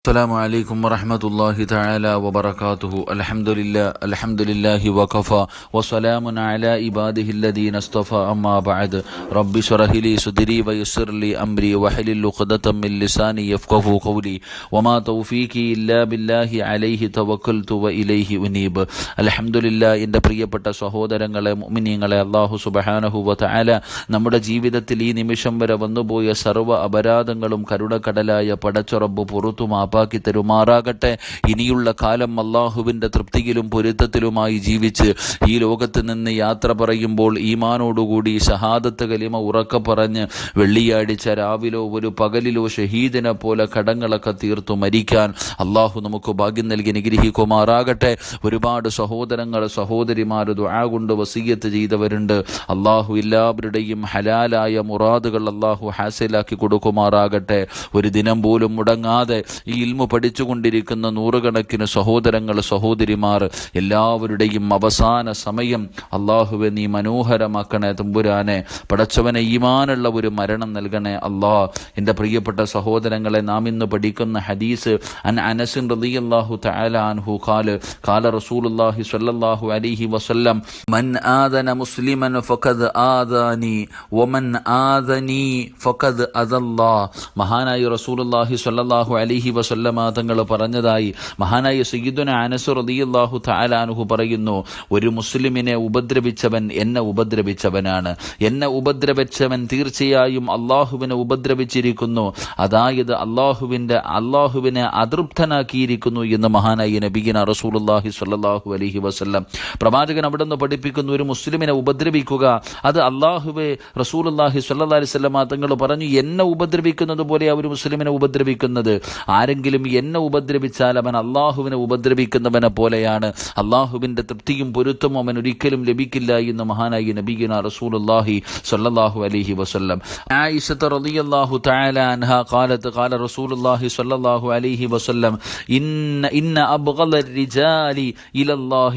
السلام عليكم ورحمة الله تعالى وبركاته الحمد لله الحمد لله وكفى وسلام على عباده الذين اصطفى أما بعد رب اشرح لي صدري ويسر لي أمري واحلل عقدة من لساني يفقه قولي وما توفيقي إلا بالله عليه توكلت وإليه أنيب الحمد لله എൻ്റെ പ്രിയപ്പെട്ട സഹോദരങ്ങളെ മുഅ്മിനീങ്ങളെ അല്ലാഹു സുബ്ഹാനഹു വതആല നമ്മുടെ ജീവിതത്തിൽ ഈ നിമിഷം വരെ വന്നുപോയ സർവ്വ അപരാധങ്ങളും കരുണക്കടലായ പടച്ചുറബ് പുറത്തു മാപ്പാക്കി തരുമാറാകട്ടെ ഇനിയുള്ള കാലം അള്ളാഹുവിന്റെ തൃപ്തിയിലും പൊരുത്തത്തിലുമായി ജീവിച്ച് ഈ ലോകത്ത് നിന്ന് യാത്ര പറയുമ്പോൾ ഈമാനോടുകൂടി ഷഹാദത്ത് കലിമ ഉറക്ക പറഞ്ഞ് വെള്ളിയാഴ്ച രാവിലോ ഒരു പകലിലോ ഷഹീദിനെ പോലെ കടങ്ങളൊക്കെ തീർത്തു മരിക്കാൻ അള്ളാഹു നമുക്ക് ഭാഗ്യം നൽകി നിഗ്രഹിക്കുമാറാകട്ടെ ഒരുപാട് സഹോദരങ്ങൾ സഹോദരിമാർ ദുആ കൊണ്ട് വസീയത്ത് ചെയ്തവരുണ്ട്. അള്ളാഹു എല്ലാവരുടെയും ഹലാലായ മുറാദുകൾ അള്ളാഹു ഹാസിലാക്കി കൊടുക്കുമാറാകട്ടെ. ഒരു ദിനം പോലും മുടങ്ങാതെ ഈ ഇൽമു പഠിച്ചുകൊണ്ടിരിക്കുന്ന നൂറുകണക്കിന് സഹോദരങ്ങൾ സഹോദരിമാർ എല്ലാവരുടെയും അവസാന സമയം അള്ളാഹുവെ നീ മനോഹരമാക്കണേ തമ്പുരാനെ. പടച്ചവനെ ഈമാനുള്ള ഒരു മരണം നൽകണേ അള്ളാ. എന്റെ പ്രിയപ്പെട്ട സഹോദരങ്ങളെ നാം ഇന്ന് പഠിക്കുന്ന ഹദീസ് അൻ അനസിൻ റളിയല്ലാഹു തആല അൻഹു ഖാല ഖാല റസൂലുള്ളാഹി സ്വല്ലല്ലാഹു അലൈഹി വസല്ലം മൻ ആദന മുസ്ലിമൻ ഫഖദ് ആദാനി വമൻ ആദനി ഫഖദ് അദല്ലാ. മഹാനായ റസൂലുള്ളാഹി സ്വല്ലല്ലാഹു അലൈഹി വസല്ലമ തങ്ങൾ പറഞ്ഞതായി മഹാനായ സയ്യിദുന അനസ് റളിയല്ലാഹു തആല അൻഹു പറയുന്നു ഒരു മുസ്ലിമിനെ ഉപദ്രവിച്ചവൻ എന്നെ ഉപദ്രവിച്ചവനാണ്. എന്നെ ഉപദ്രവിച്ചവൻ തീർച്ചയായും അള്ളാഹുവിനെ ഉപദ്രവിച്ചിരിക്കുന്നു. അതായത് അള്ളാഹുവിന്റെ അള്ളാഹുവിനെ അതൃപ്തനാക്കിയിരിക്കുന്നു എന്ന് മഹാനായി നബിഗിന റസൂലുള്ളാഹി സ്വല്ലല്ലാഹു അലഹി വസല്ലം പ്രവാചകൻ അവിടെ നിന്ന് പഠിപ്പിക്കുന്നു ഒരു മുസ്ലിമിനെ ഉപദ്രവിക്കുക. അത് അള്ളാഹുവെ റസൂലുള്ളാഹി സ്വല്ലല്ലാഹി അലൈഹി വസല്ലം തങ്ങൾ പറഞ്ഞു എന്നെ ഉപദ്രവിക്കുന്നത് പോലെ ഒരു മുസ്ലിമിനെ ഉപദ്രവിക്കുന്നത്. ആരെങ്കിലും എന്നെ ഉപദ്രവിച്ചാൽ അവൻ അള്ളാഹുവിനെ ഉപദ്രവിക്കുന്നവനെ പോലെയാണ് അള്ളാഹുവിൻ്റെ തൃപ്തിയും പൊരുത്തവും അവൻ ഒരിക്കലും ലഭിക്കില്ല എന്ന് മഹാനായി നബിഗിന റസൂലുള്ളാഹി സ്വല്ലല്ലാഹു അലൈഹി വസല്ലം ആയിഷത്ത് റളിയല്ലാഹു തആല അൻഹ قالت قال رسول الله صلى الله عليه وسلم إن إن أبغض الرجال إلى الله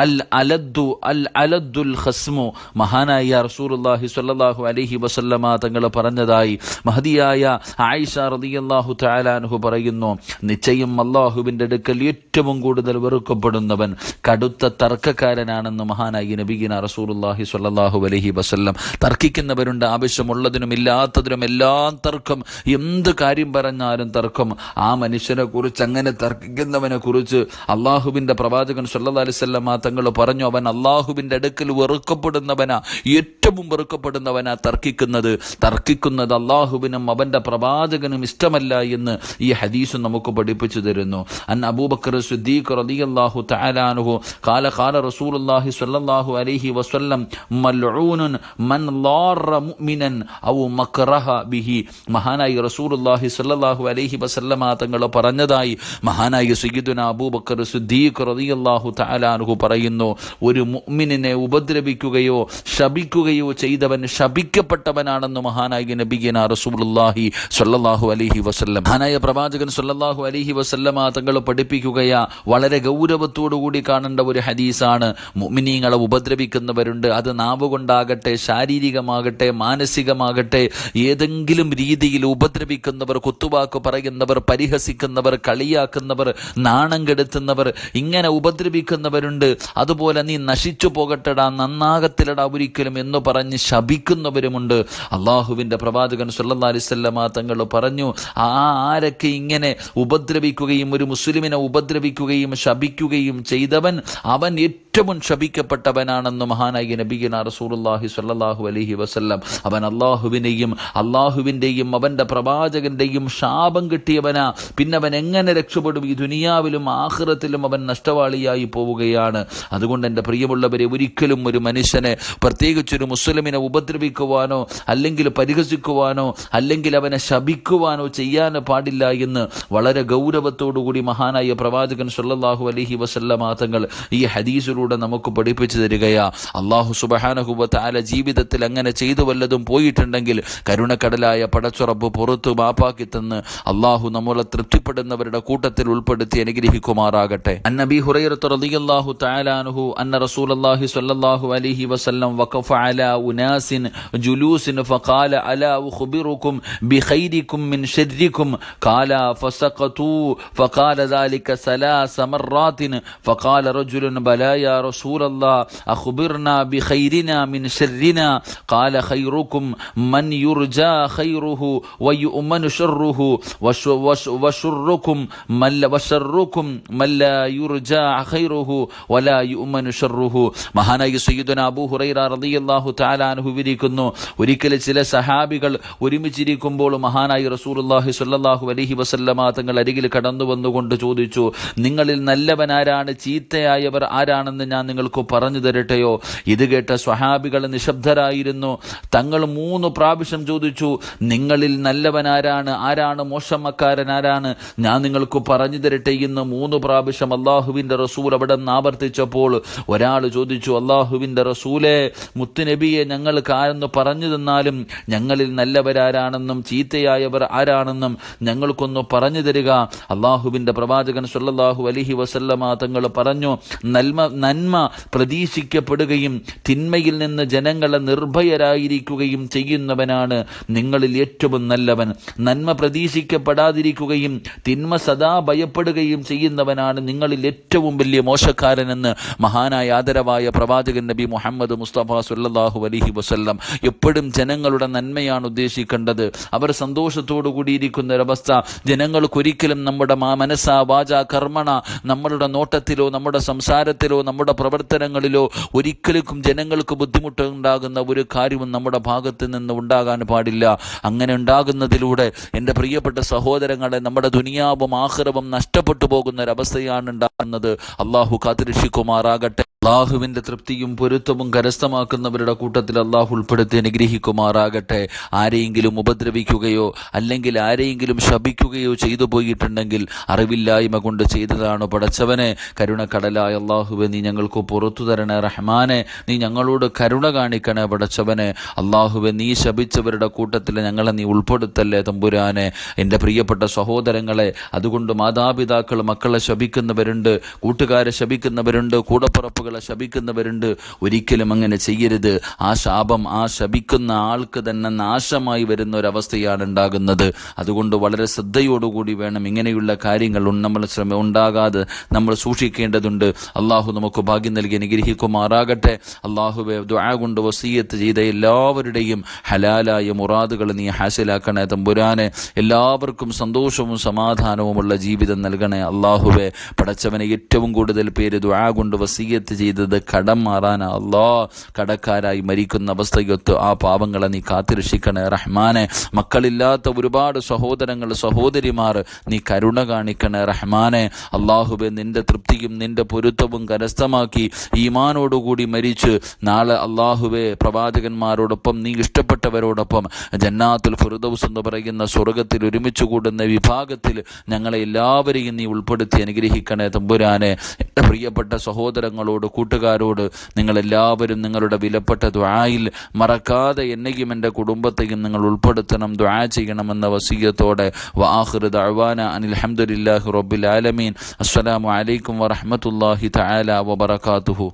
الألد الألد الخصم മഹാനായ റസൂലുള്ളാഹി സ്വല്ലല്ലാഹു അലൈഹി വസല്ലമ തങ്ങൾ പറഞ്ഞതായി മഹദിയായ ആയിഷ റളിയല്ലാഹു തആല അൻഹു പറയുന്നു നിശ്ചയം അള്ളാഹുവിന്റെ അടുക്കൽ ഏറ്റവും കൂടുതൽ വെറുക്കപ്പെടുന്നവൻ കടുത്ത തർക്കക്കാരനാണെന്ന് മഹാനായി നബിഗിന റസൂലുള്ളാഹി സ്വല്ലല്ലാഹു അലഹി വസല്ലം തർക്കിക്കുന്നവരുണ്ട്. ആവശ്യമുള്ളതിനും ഇല്ലാത്തതിനും എല്ലാം തർക്കം. എന്ത് കാര്യം പറഞ്ഞാലും തർക്കം. ആ മനുഷ്യനെ കുറിച്ച് അങ്ങനെ തർക്കിക്കുന്നവനെ കുറിച്ച് അള്ളാഹുവിന്റെ പ്രവാചകൻ സല്ലാ അലൈഹി വസല്ലം തങ്ങൾ പറഞ്ഞു. അവൻ അള്ളാഹുവിന്റെ അടുക്കൽ വെറുക്കപ്പെടുന്നവനാ ഏറ്റവും വെറുക്കപ്പെടുന്നവനാ തർക്കിക്കുന്നത്. തർക്കിക്കുന്നത് അള്ളാഹുവിനും അവന്റെ പ്രവാചകനും ഇഷ്ടമല്ല എന്ന് ഈ ഹദീസ് നമുക്ക് പഠിപ്പിച്ചു തരുന്നു. അൻ അബൂബക്കർ സിദ്ദീഖ് റളിയല്ലാഹു തആല ഖാല ഖാല റസൂലുള്ളാഹി സ്വല്ലല്ലാഹു അലൈഹി വസല്ലം മൽഊനുൻ മൻ ളാറ മുഅ്മിനൻ ഔ മക്റഹ ബിഹി. മഹാനായി റസൂലുള്ളാഹി സ്വല്ലല്ലാഹു അലൈഹി വസല്ലമ തങ്ങൾ പറഞ്ഞതായി മഹാനായി സയ്യിദുന അബൂബക്കർ സിദ്ദീഖ് റളിയല്ലാഹു തആല പറയുന്നു ഒരു മുഅ്മിനിനെ ഉപദ്രവിക്കുകയോ ശപിക്കുകയോ ചെയ്തവൻ ശപിക്കപ്പെട്ടവനാണെന്ന് മഹാനായി നബിയന റസൂലുള്ളാഹി സ്വല്ലല്ലാഹു അലൈഹി വസല്ലം. മഹാനായ പ്രവാചകൻ സ്വല്ലല്ലാഹു അലിഹി വസല്ലമ തങ്ങൾ പഠിപ്പിക്കുകയാ. വളരെ കൂടി കാണേണ്ട ഒരു ഹദീസാണ്. മുഅ്മിനീങ്ങളെ ഉപദ്രവിക്കുന്നവരുണ്ട്. അത് നാവുകൊണ്ടാകട്ടെ ശാരീരികമാകട്ടെ മാനസികമാകട്ടെ ഏതെങ്കിലും രീതിയിൽ ഉപദ്രവിക്കുന്നവർ കുത്തുവാക്ക് പറയുന്നവർ പരിഹസിക്കുന്നവർ കളിയാക്കുന്നവർ നാണം കെടുത്തുന്നവർ ഇങ്ങനെ ഉപദ്രവിക്കുന്നവരുണ്ട്. അതുപോലെ നീ നശിച്ചു പോകട്ടെടാ നന്നാകത്തിലടാ ഒരിക്കലും എന്ന് പറഞ്ഞ് ശപിക്കുന്നവരുമുണ്ട്. അള്ളാഹുവിന്റെ പ്രവാചകൻ സുല്ലാ അലൈഹി വസല്ലമ തങ്ങൾ പറഞ്ഞു ആ ആരൊക്കെ ഇങ്ങനെ ഉപദ്രവിക്കുകയും ഒരു മുസ്ലിമിനെ ഉപദ്രവിക്കുകയും ശപിക്കുകയും ചെയ്തവൻ അവൻ ഏറ്റവും ശപിക്കപ്പെട്ടവനാണെന്ന് മഹാനായ നബിഗന റസൂലുള്ളാഹി സല്ലാഹു അലഹി വസ്ല്ലാം. അവൻ അള്ളാഹുവിനെയും അള്ളാഹുവിന്റെയും അവന്റെ പ്രവാചകന്റെയും ശാപം കിട്ടിയവനാ. പിന്നെ അവൻ എങ്ങനെ രക്ഷപ്പെടും? ഈ ദുനിയാവിലും ആഹ്റത്തിലും അവൻ നഷ്ടവാളിയായി പോവുകയാണ്. അതുകൊണ്ട് എന്റെ പ്രിയമുള്ളവരെ ഒരിക്കലും ഒരു മനുഷ്യനെ പ്രത്യേകിച്ചൊരു മുസ്ലിമിനെ ഉപദ്രവിക്കുവാനോ അല്ലെങ്കിൽ പരിഹസിക്കുവാനോ അല്ലെങ്കിൽ അവനെ ശപിക്കുവാനോ ചെയ്യാൻ പാടില്ല എന്ന് വളരെ ഗൗരവത്തോടുകൂടി മഹാനായ പ്രവാചകൻ സല്ലാഹു അലഹി വസല്ലമ തങ്ങൾ ഈ ഹദീസിലൂടെ ഹദീസിലൂടെ നമുക്ക് പഠിപ്പിച്ചു തരികയാ അള്ളാഹു സുബഹാനഹുബ താല ജീവിതത്തിൽ അങ്ങനെ ചെയ്തു വല്ലതും പോയിട്ടുണ്ടെങ്കിൽ കരുണക്കടലായ പടച്ചുറപ്പ് പുറത്തു മാപ്പാക്കി തന്ന് അള്ളാഹു നമ്മളെ തൃപ്തിപ്പെടുന്നവരുടെ കൂട്ടത്തിൽ ഉൾപ്പെടുത്തി അനുഗ്രഹിക്കുമാറാകട്ടെ അന്നബി ഹുറൈറത്ത് റളിയല്ലാഹു തആല അൻഹു അന്ന റസൂലുള്ളാഹി സ്വല്ലല്ലാഹു അലൈഹി വസല്ലം വഖഫ അലാ ഉനാസിൻ ജുലൂസിൻ ഫഖാല അലാ ഉഖ്ബിറുക്കും ബിഖൈരിക്കും മിൻ ശർരിക്കും قال فسقطوا فقال ذلك ثلاث مرات فقال رجل بلى يا رسول الله أخبرنا بخيرنا من شرنا قال خيركم من يرجى خيره ويؤمن شره وش- وش- وشركم من لا- وشركم من لا يرجى خيره ولا يؤمن شره മഹാനായ സയ്യിദുന അബൂ ഹുറൈറ റളിയല്ലാഹു തആല അൻഹു വിവരിക്കുന്നു ഒരിക്കൽ ചില സഹാബികൾ ഒരുമിച്ചിരിക്കുമ്പോൾ മഹാനായ റസൂലുള്ളാഹി സ്വല്ലല്ലാഹു അലൈഹി വസല്ലമ തങ്ങൾ അരികിൽ കടന്നു വന്നുകൊണ്ട് ചോദിച്ചു നിങ്ങളിൽ നല്ലവൻ ആരാണ് ചീത്തയായവർ ആരാണെന്ന് ഞാൻ നിങ്ങൾക്ക് പറഞ്ഞു തരട്ടെയോ? ഇത് കേട്ട സ്വഹാബികൾ നിശബ്ദരായിരുന്നു. തങ്ങൾ മൂന്ന് പ്രാവശ്യം ചോദിച്ചു നിങ്ങളിൽ നല്ലവൻ ആരാണ് ആരാണ് മോശമക്കാരൻ ആരാണ്? ഞാൻ നിങ്ങൾക്ക് പറഞ്ഞു തരട്ടെ എന്ന് മൂന്ന് പ്രാവശ്യം അള്ളാഹുവിന്റെ റസൂൽ അവിടെ നിന്ന് ആവർത്തിച്ചപ്പോൾ ഒരാൾ ചോദിച്ചു അള്ളാഹുവിന്റെ റസൂലെ മുത്തുനബിയെ ഞങ്ങൾ കാരെന്ന് പറഞ്ഞു തന്നാലും ഞങ്ങളിൽ നല്ലവരാരാണെന്നും ചീത്തയായവർ ആരാണെന്നും ഞങ്ങൾക്കൊന്ന് പറഞ്ഞു തരിക. അള്ളാഹുവിന്റെ പ്രവാചകൻ സല്ലാഹു അലൈഹി വസല്ലമ തങ്ങൾ പറഞ്ഞു നന്മ നന്മ പ്രതീക്ഷിക്കപ്പെടുകയും തിന്മയിൽ നിന്ന് ജനങ്ങളെ നിർഭയരായിരിക്കുകയും ചെയ്യുന്നവനാണ് നിങ്ങളിൽ ഏറ്റവും നല്ലവൻ. നന്മ പ്രതീക്ഷിക്കപ്പെടാതിരിക്കുകയും തിന്മ സദാ ഭയപ്പെടുകയും ചെയ്യുന്നവനാണ് നിങ്ങളിൽ ഏറ്റവും വലിയ മോശക്കാരനെന്ന് മഹാനായ ആദരവായ പ്രവാചകൻ നബി മുഹമ്മദ് മുസ്തഫ സുല്ലാഹു അലഹി വസല്ലം എപ്പോഴും ജനങ്ങളുടെ നന്മയാണ് ഉദ്ദേശിക്കേണ്ടത്. അവർ സന്തോഷത്തോടു കൂടിയിരിക്കുന്ന ഒരവസ്ഥ. ജനങ്ങൾക്കൊരിക്കലും നമ്മുടെ മനസ്സാ വാച കർമ്മണ നമ്മളുടെ നോട്ടത്തിലോ നമ്മുടെ സംസാരത്തിലോ നമ്മുടെ പ്രവർത്തനങ്ങളിലോ ഒരിക്കലും ജനങ്ങൾക്ക് ബുദ്ധിമുട്ടുണ്ടാകുന്ന ഒരു കാര്യവും നമ്മുടെ ഭാഗത്ത് നിന്ന് ഉണ്ടാകാൻ പാടില്ല. അങ്ങനെ ഉണ്ടാകുന്നതിലൂടെ എന്റെ പ്രിയപ്പെട്ട സഹോദരങ്ങളെ നമ്മുടെ ദുനിയാവും ആഹ്റവും നഷ്ടപ്പെട്ടു പോകുന്ന ഒരവസ്ഥയാണ് ഉണ്ടാകുന്നത്. അള്ളാഹു കാത്തിരക്ഷിക്കുമാറാകട്ടെ. അള്ളാഹുവിന്റെ തൃപ്തിയും പൊരുത്തവും കരസ്ഥമാക്കുന്നവരുടെ കൂട്ടത്തിൽ അള്ളാഹു ഉൾപ്പെടുത്തി അനുഗ്രഹിക്കുമാറാകട്ടെ. ആരെയെങ്കിലും ഉപദ്രവിക്കുകയോ അല്ലെങ്കിൽ ആരെയെങ്കിലും ശപിക്കുകയോ ചെയ്തു പോയിട്ടുണ്ടെങ്കിൽ അറിവില്ലായ്മ കൊണ്ട് ചെയ്തതാണ് പടച്ചവനെ. കരുണക്കടലായ അള്ളാഹുവെ നീ ഞങ്ങൾക്ക് പുറത്തു തരണേ റഹ്മാനെ. നീ ഞങ്ങളോട് കരുണ കാണിക്കണേ പടച്ചവനെ. അള്ളാഹുവെ നീ ശപിച്ചവരുടെ കൂട്ടത്തിൽ ഞങ്ങളെ നീ ഉൾപ്പെടുത്തല്ലേ തമ്പുരാനെ. എന്റെ പ്രിയപ്പെട്ട സഹോദരങ്ങളെ അതുകൊണ്ട് മാതാപിതാക്കൾ മക്കളെ ശപിക്കുന്നവരുണ്ട് കൂട്ടുകാരെ ശപിക്കുന്നവരുണ്ട് കൂടപ്പുറപ്പുകളെ ശപിക്കുന്നവരുണ്ട്. ഒരിക്കലും അങ്ങനെ ചെയ്യരുത്. ആ ശാപം ആ ശപിക്കുന്ന ആൾക്ക് തന്നെ നാശമായി വരുന്ന ഒരവസ്ഥയാണ് ഉണ്ടാകുന്നത്. അതുകൊണ്ട് വളരെ ശ്രദ്ധയോടുകൂടി വേണം ഇങ്ങനെയുള്ള കാര്യങ്ങൾ നമ്മൾ ശ്രമ ഉണ്ടാകാതെ നമ്മൾ സൂക്ഷിക്കേണ്ടതുണ്ട്. അള്ളാഹു നമുക്ക് ഭാഗ്യം നൽകി അനുഗ്രഹിക്കുമാറാകട്ടെ. അള്ളാഹുവെ ദുആ കൊണ്ട് വസീയത്ത് ചെയ്ത എല്ലാവരുടെയും ഹലാലായ മുറാദുകൾ നീ ഹാസിലാക്കണേ തമ്പുരാനെ. എല്ലാവർക്കും സന്തോഷവും സമാധാനവുമുള്ള ജീവിതം നൽകണേ അള്ളാഹുവെ. പടച്ചവനെ ഏറ്റവും കൂടുതൽ പേര് ദുആ കൊണ്ട് വസീയത്ത് ചെയ്തത്. കടം മാറാനാ അല്ലോ. കടക്കാരായി മരിക്കുന്ന അവസ്ഥയൊത്ത് ആ പാവങ്ങളെ നീ കാത്തിരക്ഷിക്കണേ റഹ്മാനെ. മക്കളില്ലാത്ത ഒരുപാട് സഹോദരങ്ങൾ സഹോദരിമാർ നീ കരുണ കാണിക്കണേ റഹ്മാനെ. അള്ളാഹുബെ നിന്റെ തൃപ്തിയും നിന്റെ പൊരുത്തവും കരസ്ഥമാക്കി ഈമാനോടുകൂടി മരിച്ച് നാളെ അള്ളാഹുബെ പ്രവാചകന്മാരോടൊപ്പം നീ ഇഷ്ടപ്പെട്ടവരോടൊപ്പം ജന്നാത്തുൽ ഫുറുദൌസ് എന്ന് പറയുന്ന സ്വർഗത്തിൽ ഒരുമിച്ച് കൂടുന്ന വിഭാഗത്തിൽ ഞങ്ങളെ എല്ലാവരെയും നീ ഉൾപ്പെടുത്തി അനുഗ്രഹിക്കണേ തമ്പുരാനെ. പ്രിയപ്പെട്ട സഹോദരങ്ങളോട് കൂട്ടുകാരോട് നിങ്ങളെല്ലാവരും നിങ്ങളുടെ വിലപ്പെട്ട ദ്വായിൽ മറക്കാതെ എന്നെയും എന്റെ കുടുംബത്തെയും നിങ്ങൾ ഉൾപ്പെടുത്തണം ദ്വാ ചെയ്യണമെന്ന വസീയത്തോടെ. വാഹൃദ് അഴ്വാന അനിൽ ഹംദുലില്ലാഹി റബ്ബിൽ ആലമീൻ. അസ്സലാമു അലൈക്കും വറഹ്മത്തുള്ളാഹി തആല വബറകാതുഹു.